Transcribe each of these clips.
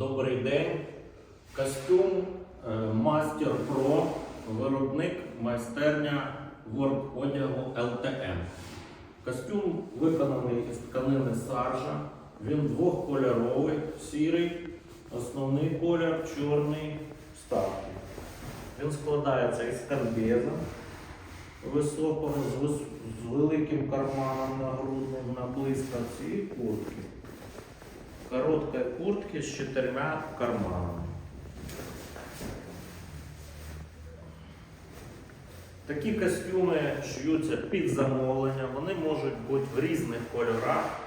Добрий день. Костюм е, Master Pro, виробник майстерня World одягу LTM. Костюм виконаний із тканини саржа. Він двохкольоровий, сірий, основний колір, чорний вставки. Він складається із комбеза високого з, великим карманом нагрудним на блискавці і куртки. Короткої куртки з чотирма карманами. Такі костюми шиються під замовлення, вони можуть бути в різних кольорах.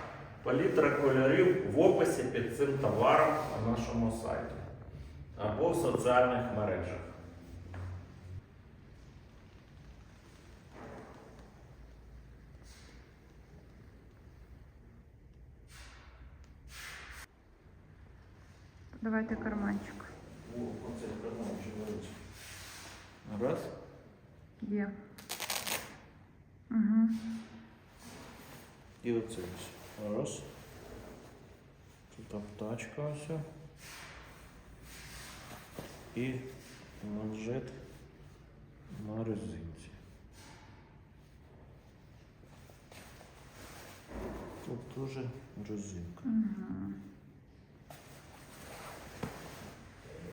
Палітра кольорів в описі під цим товаром на нашому сайті або в соціальних мережах. Давайте карманчик. О, оце карман ще великий. Раз. Є. Угу. І оце ось. Раз. Тут аптечка ось. І манжет на резинці. Тут теж резинка. Угу.